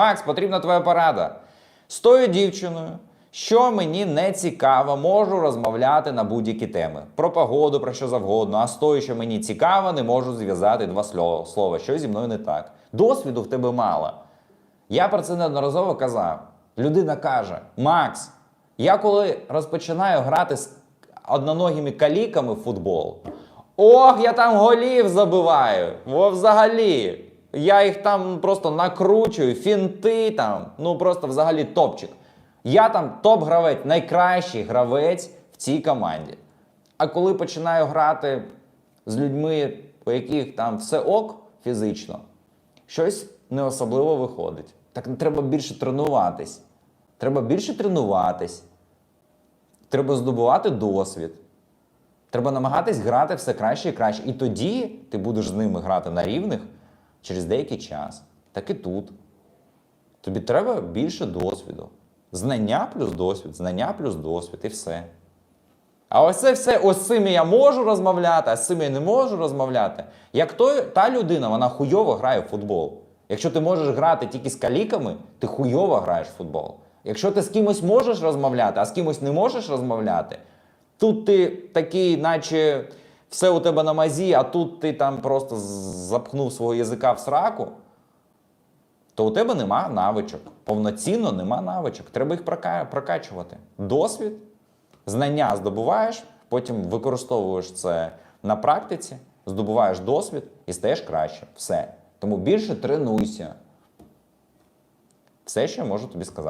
Макс, потрібна твоя порада. З тою дівчиною, що мені не цікаво, можу розмовляти на будь-які теми. Про погоду, про що завгодно. А з тою, що мені цікаво, не можу зв'язати два слова. Що зі мною не так. Досвіду в тебе мало. Я про це неодноразово казав. Людина каже: Макс, я коли розпочинаю грати з одноногими каліками в футбол, ох, я там голів забиваю. Взагалі. Я їх там просто накручую, фінти там, ну просто взагалі топчик. Я там топ-гравець, найкращий гравець в цій команді. А коли починаю грати з людьми, у яких там все ок фізично, щось не особливо виходить. Так треба більше тренуватись. Треба більше тренуватись. Треба здобувати досвід. Треба намагатись грати все краще і краще. І тоді ти будеш з ними грати на рівних через деякий час. Так і тут. Тобі треба більше досвіду. Знання плюс досвід, знання плюс досвід і все. А ось це все, ось цим я можу розмовляти, а з цим я не можу розмовляти. Як той, та людина, вона хуйово грає в футбол. Якщо ти можеш грати тільки з каліками, ти хуйово граєш в футбол. Якщо ти з кимось можеш розмовляти, а з кимось не можеш розмовляти, тут ти такий, наче все у тебе на мазі, а тут ти там просто запхнув свого язика в сраку, то у тебе нема навичок. Повноцінно нема навичок. Треба їх прока- прокачувати. Досвід, знання здобуваєш, потім використовуєш це на практиці, здобуваєш досвід і стаєш краще. Все. Тому більше тренуйся. Все, що я можу тобі сказати.